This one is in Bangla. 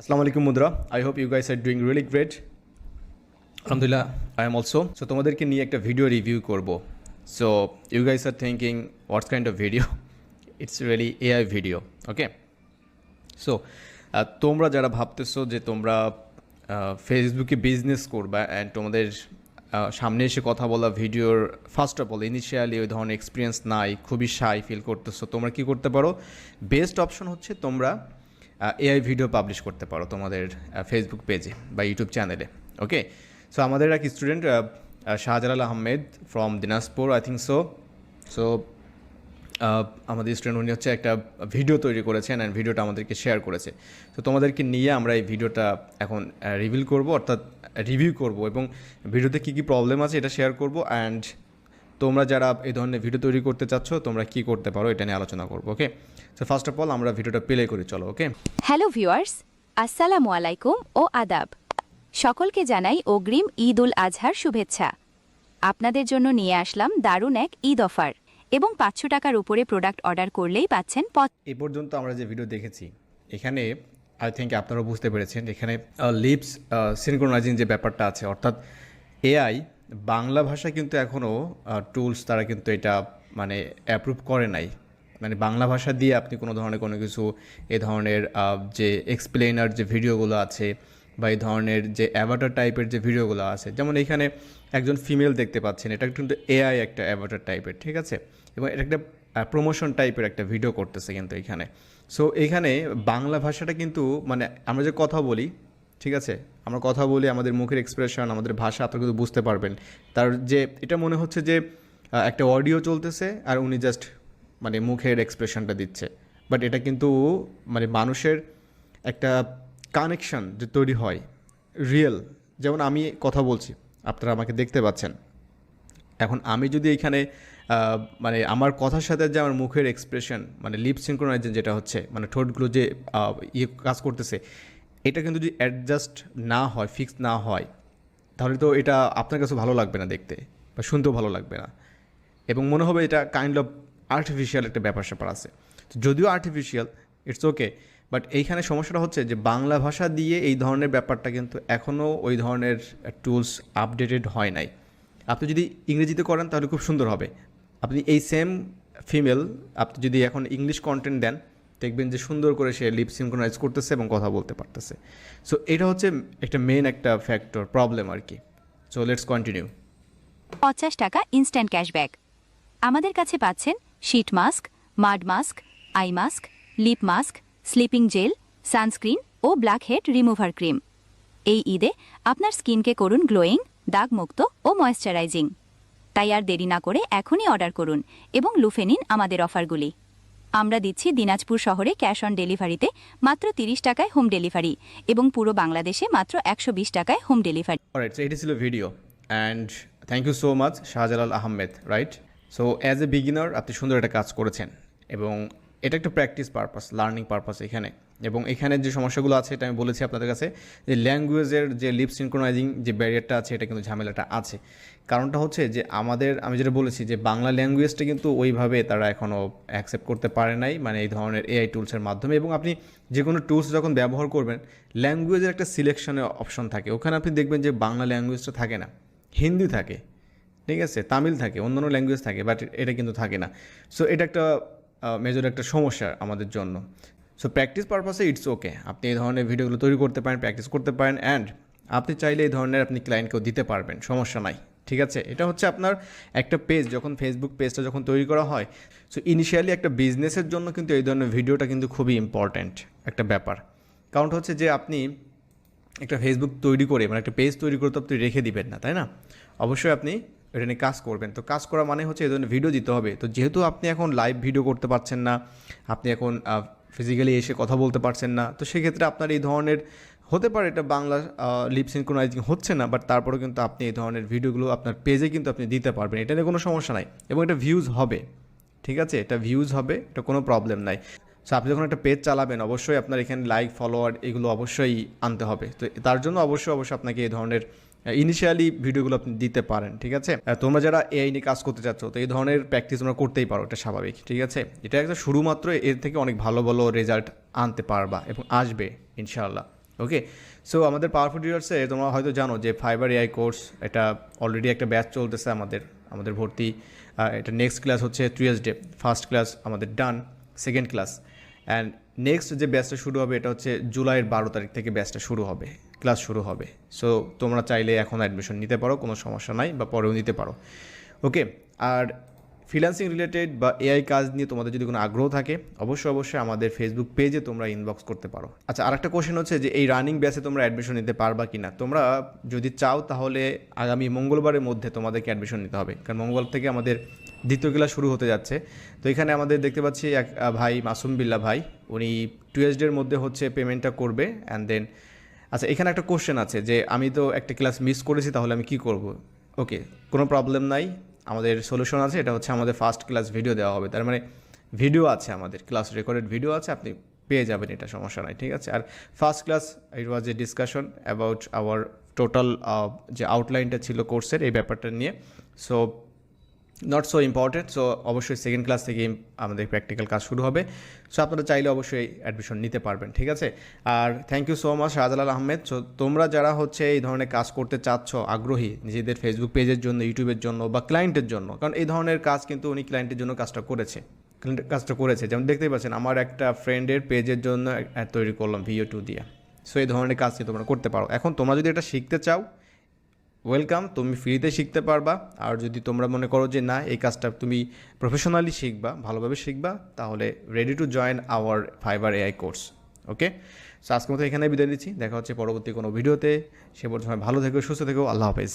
Assalamu alaikum, Mudra. I hope you guys are doing really great. আলহামদুলিল্লাহ আই এম অলসো সো তোমাদেরকে নিয়ে একটা ভিডিও রিভিউ করব। So you guys are thinking what's kind of video it's really AI video okay so তোমরা যারা ভাবতেছো যে তোমরা ফেসবুকে বিজনেস করবা অ্যান্ড তোমাদের সামনে এসে কথা বলা ভিডিওর ফার্স্ট অফ অল ইনিশিয়ালি ওই ধরনের এক্সপিরিয়েন্স নাই, খুবই শাই ফিল করতেছো, তোমরা কি করতে পারো? বেস্ট অপশন হচ্ছে তোমরা এআই ভিডিও পাবলিশ করতে পারো তোমাদের ফেসবুক পেজে বা ইউটিউব চ্যানেলে ওকে সো আমাদের এক student Shahjalal Ahmed from Dinajpur I think so so আমাদের স্টুডেন্ট উনি হচ্ছে একটা ভিডিও তৈরি করেছেন অ্যান্ড ভিডিওটা আমাদেরকে শেয়ার করেছে। তো তোমাদেরকে নিয়ে আমরা এই ভিডিওটা এখন রিভিল করব, অর্থাৎ রিভিউ করব এবং ভিডিওতে কী কী প্রবলেম আছে এটা শেয়ার করব অ্যান্ড তোমরা যারা এই ধরনের ভিডিও তৈরি করতে চাচ্ছ তোমরা কি করতে পারো এটা নিয়ে আলোচনা করব okay so first of all আমরা ভিডিওটা প্লে করি চলো ওকে হ্যালো ভিউয়ার্স আসসালামু আলাইকুম ও আদাব। সকলকে জানাই অগ্রিম ঈদ উল আজহার শুভেচ্ছা। আপনাদের জন্য নিয়ে আসলাম দারুণ এক ঈদ অফার এবং পাঁচশো টাকার উপরে প্রোডাক্ট অর্ডার করলেই পাচ্ছেন পঁচ- এই পর্যন্ত আমরা যে ভিডিও দেখেছি এখানে আই থিঙ্ক আপনারাও বুঝতে পেরেছেন এখানে লিপস সিনক্রোনাইজিং যে ব্যাপারটা আছে অর্থাৎ এআই বাংলা ভাষা কিন্তু এখনও টুলস তারা কিন্তু এটা মানে অ্যাপ্রুভ করে নাই। মানে বাংলা ভাষা দিয়ে আপনি কোনো ধরনের কোনো কিছু, এ ধরনের যে এক্সপ্লেনার যে ভিডিওগুলো আছে বা এই ধরনের যে অ্যাভাটার টাইপের যে ভিডিওগুলো আছে, যেমন এখানে একজন ফিমেল দেখতে পাচ্ছেন, এটা কিন্তু এআই একটা অ্যাভাটার টাইপের ঠিক আছে? এবং এটা একটা প্রমোশন টাইপের একটা ভিডিও করতেছে কিন্তু এখানে। সো এখানে বাংলা ভাষাটা কিন্তু মানে আমরা যে কথা বলি ঠিক আছে? আমরা কথা বলি, আমাদের মুখের এক্সপ্রেশন আমাদের ভাষা, আপনারা কিন্তু বুঝতে পারবেন। তার যে, এটা মনে হচ্ছে যে একটা অডিও চলতেছে আর উনি জাস্ট মানে মুখের এক্সপ্রেশনটা দিচ্ছে। বাট এটা কিন্তু মানে মানুষের একটা কানেকশন যে তৈরি হয় রিয়েল যেমন আমি কথা বলছি, আপনারা আমাকে দেখতে পাচ্ছেন। এখন আমি যদি এখানে মানে আমার কথার সাথে যে আমার মুখের এক্সপ্রেশন মানে লিপ সিনক্রোনাইজেশন যেটা হচ্ছে মানে ঠোঁটগুলো যে ইয়ে কাজ করতেছে এটা কিন্তু যদি অ্যাডজাস্ট না হয় ফিক্স না হয়, তাহলে তো এটা আপনার কাছে ভালো লাগবে না দেখতে বা শুনতেও ভালো লাগবে না। এবং মনে হবে এটা কাইন্ড অফ আর্টিফিশিয়াল একটা ব্যাপার স্যাপার আছে। তো যদিও আর্টিফিশিয়াল ইটস ওকে বাট এইখানে সমস্যাটা হচ্ছে যে বাংলা ভাষা দিয়ে এই ধরনের ব্যাপারটা কিন্তু এখনও ওই ধরনের টুলস আপডেটেড হয় নাই। আপনি যদি ইংরেজিতে করেন, তাহলে খুব সুন্দর হবে। আপনি এই সেম ফিমেল আপনি যদি এখন ইংলিশ কন্টেন্ট দেন দেখবেন যে সুন্দর করে সে লিপ সিনক্রোনাইজ করতেছে এবং কথা বলতে পারতেছে। সো এটা হচ্ছে একটা মেন একটা ফ্যাক্টর প্রবলেম আর কি। সো লেটস কন্টিনিউ পঞ্চাশ টাকা ইনস্ট্যান্ট ক্যাশব্যাক আমাদের কাছে পাচ্ছেন sheet mask mud mask eye mask lip mask sleeping gel sunscreen ও ব্ল্যাক হেড রিমুভার ক্রিম এই ঈদে আপনার স্কিনকে করুন গ্লোয়িং, দাগমুক্ত ও ময়েশ্চারাইজিং তাই আর দেরি না করে এখনই অর্ডার করুন এবং লুফে নিন আমাদের অফারগুলি। আমরা দিচ্ছি দিনাজপুর শহরে ক্যাশ অন ডেলিভারিতে মাত্র তিরিশ টাকায় হোম ডেলিভারি এবং পুরো বাংলাদেশে মাত্র একশো বিশ টাকায় হোম ডেলিভারি। অলরাইট সো এটি ছিল video and thank you so much Shahjalal Ahmed right so as a beginner আপনি সুন্দর একটা কাজ করেছেন এবং এটা একটা প্র্যাকটিস পারপাস লার্নিং পারপাস এখানে। এবং এখানে যে সমস্যাগুলো আছে, এটা আমি বলেছি আপনাদের কাছে, যে ল্যাঙ্গুয়েজের যে লিপ সিনক্রোনাইজিং যে ব্যারিয়ারটা আছে, এটা কিন্তু ঝামেলাটা আছে। কারণটা হচ্ছে যে আমাদের, আমি যেটা বলেছি যে বাংলা ল্যাঙ্গুয়েজটা কিন্তু ওইভাবে তারা এখনও অ্যাকসেপ্ট করতে পারে নাই মানে এই ধরনের এআই টুলসের মাধ্যমে। এবং আপনি যে কোনো টুলস যখন ব্যবহার করবেন ল্যাঙ্গুয়েজের একটা সিলেকশনের অপশন থাকে। ওখানে আপনি দেখবেন যে বাংলা ল্যাঙ্গুয়েজটা থাকে না। হিন্দি থাকে, ঠিক আছে? তামিল থাকে, অন্যান্য ল্যাঙ্গুয়েজ থাকে বাট এটা কিন্তু থাকে না। সো এটা একটা মেজর একটা সমস্যা আমাদের জন্য। সো প্র্যাকটিস পারপাসে ইটস ওকে আপনি এই ধরনের ভিডিওগুলো তৈরি করতে পারেন প্র্যাকটিস করতে পারেন অ্যান্ড আপনি চাইলে এই ধরনের আপনি ক্লায়েন্টকেও দিতে পারবেন, সমস্যা নাই, ঠিক আছে? এটা হচ্ছে আপনার একটা পেজ যখন ফেসবুক পেজটা যখন তৈরি করা হয় সো ইনিশিয়ালি একটা বিজনেসের জন্য কিন্তু এই ধরনের ভিডিওটা কিন্তু খুবই ইম্পর্ট্যান্ট একটা ব্যাপার। কারণ হচ্ছে যে আপনি একটা ফেসবুক তৈরি করে মানে একটা পেজ তৈরি করে তো আপনি রেখে দিবেন না, তাই না? অবশ্যই আপনি এটা নিয়ে কাজ করবেন। তো কাজ করা মানে হচ্ছে এই ধরনের ভিডিও দিতে হবে। তো যেহেতু আপনি এখন লাইভ ভিডিও করতে পারছেন না, আপনি এখন ফিজিক্যালি এসে কথা বলতে পারছেন না, তো সেক্ষেত্রে আপনার এই ধরনের হতে পারে এটা বাংলা লিপ সিনক্রোনাইজিং হচ্ছে না বাট তারপরেও কিন্তু আপনি এই ধরনের ভিডিওগুলো আপনার পেজে কিন্তু আপনি দিতে পারবেন। এটা নিয়ে কোনো সমস্যা নাই এবং এটা ভিউজ হবে। ঠিক আছে? এটা ভিউজ হবে, এটা কোনো প্রবলেম নাই। সো আপনি যখন একটা পেজ চালাবেন, অবশ্যই আপনার এখানে লাইক ফলোয়ার এগুলো অবশ্যই আনতে হবে। তো তার জন্য অবশ্যই অবশ্যই আপনাকে এই ধরনের ইনিশিয়ালি ভিডিওগুলো আপনি দিতে পারেন, ঠিক আছে? তোমরা যারা এআই নিয়ে কাজ করতে চাচ্ছ, তো এই ধরনের প্র্যাকটিস তোমরা করতেই পারো, এটা স্বাভাবিক, ঠিক আছে? এটা একটা শুরুমাত্র এর থেকে অনেক ভালো ভালো রেজাল্ট আনতে পারবা এবং আসবে, ইনশাআল্লাহ ওকে সো আমাদের পাওয়ারফুল ডিলার্সে তোমরা হয়তো জানো যে ফাইবার এআই কোর্স এটা অলরেডি একটা ব্যাচ চলতেছে আমাদের আমাদের ভর্তি। এটা নেক্সট ক্লাস হচ্ছে টুয়েসডে ফার্স্ট ক্লাস আমাদের done second class and next যে ব্যাচটা শুরু হবে, এটা হচ্ছে জুলাইয়ের বারো তারিখ থেকে ব্যাচটা শুরু হবে। ক্লাস শুরু হবে। সো তোমরা চাইলে এখন অ্যাডমিশন নিতে পারো, কোনো সমস্যা নাই, বা পরেও নিতে পারো। ওকে আর ফ্রিল্যান্সিং রিলেটেড বা এআই কাজ নিয়ে তোমাদের যদি কোনো আগ্রহ থাকে, অবশ্যই অবশ্যই আমাদের ফেসবুক পেজে তোমরা ইনবক্স করতে পারো। আচ্ছা আরেকটা কোশ্চেন হচ্ছে যে, এই রানিং ব্যাচে তোমরা অ্যাডমিশন নিতে পারবা কি না তোমরা যদি চাও, তাহলে আগামী মঙ্গলবারের মধ্যে তোমাদেরকে অ্যাডমিশন নিতে হবে। কারণ মঙ্গল থেকে আমাদের দ্বিতীয় ক্লাস শুরু হতে যাচ্ছে। তো এখানে আমাদের দেখতে পাচ্ছি এক ভাই, মাসুম বিল্লা ভাই। উনি টুয়েসডের মধ্যে হচ্ছে পেমেন্টটা করবে অ্যান্ড দেন আচ্ছা এখানে একটা কোশ্চেন আছে যে, আমি তো একটা ক্লাস মিস করেছি, তাহলে আমি কি করব? ওকে কোনো প্রবলেম নাই। আমাদের সলিউশন আছে, এটা হচ্ছে আমাদের ফার্স্ট ক্লাস ভিডিও দেওয়া হবে। তার মানে ভিডিও আছে আমাদের ক্লাস রেকর্ডেড ভিডিও আছে, আপনি পেয়ে যাবেন এটা, সমস্যা নাই, ঠিক আছে? আর first class it was a discussion about our total যে আউটলাইনটা ছিল কোর্সের এই ব্যাপারটা নিয়ে। So not so important so অবশ্যই সেকেন্ড ক্লাস থেকে আমাদের প্র্যাকটিক্যাল কাজ শুরু হবে। সো আপনারা চাইলে অবশ্যই অ্যাডমিশন নিতে পারবেন, ঠিক আছে? আর thank you so much Shahjalal Ahmed. So তোমরা যারা হচ্ছে এই ধরনের কাজ করতে চাচ্ছ, আগ্রহী নিজেদের ফেসবুক পেজের জন্য ইউটিউবের জন্য বা ক্লায়েন্টের জন্য, কারণ এই ধরনের কাজ কিন্তু উনি ক্লায়েন্টের জন্য কাজটা করেছে। কাজটা করেছে। যেমন দেখতেই পাচ্ছেন, আমার একটা ফ্রেন্ডের পেজের জন্য তৈরি করলাম ভিও টু দিয়ে। সো এই ধরনের কাজ তোমরা করতে পারো। এখন তোমরা যদি এটা শিখতে চাও ওয়েলকাম তুমি ফ্রিতে শিখতে পারবা। আর যদি তোমরা মনে করো যে না, এই কাজটা তুমি প্রফেশনালি শিখবা, ভালোভাবে শিখবা, তাহলে ready to join our Fiverr AI course okay so আজকের মতো এখানে বিদায় দিচ্ছি দেখা হচ্ছে পরবর্তী কোনো ভিডিওতে। সে পর্যন্ত ভালো থেকো, সুস্থ থেকো। আল্লাহ হাফেজ।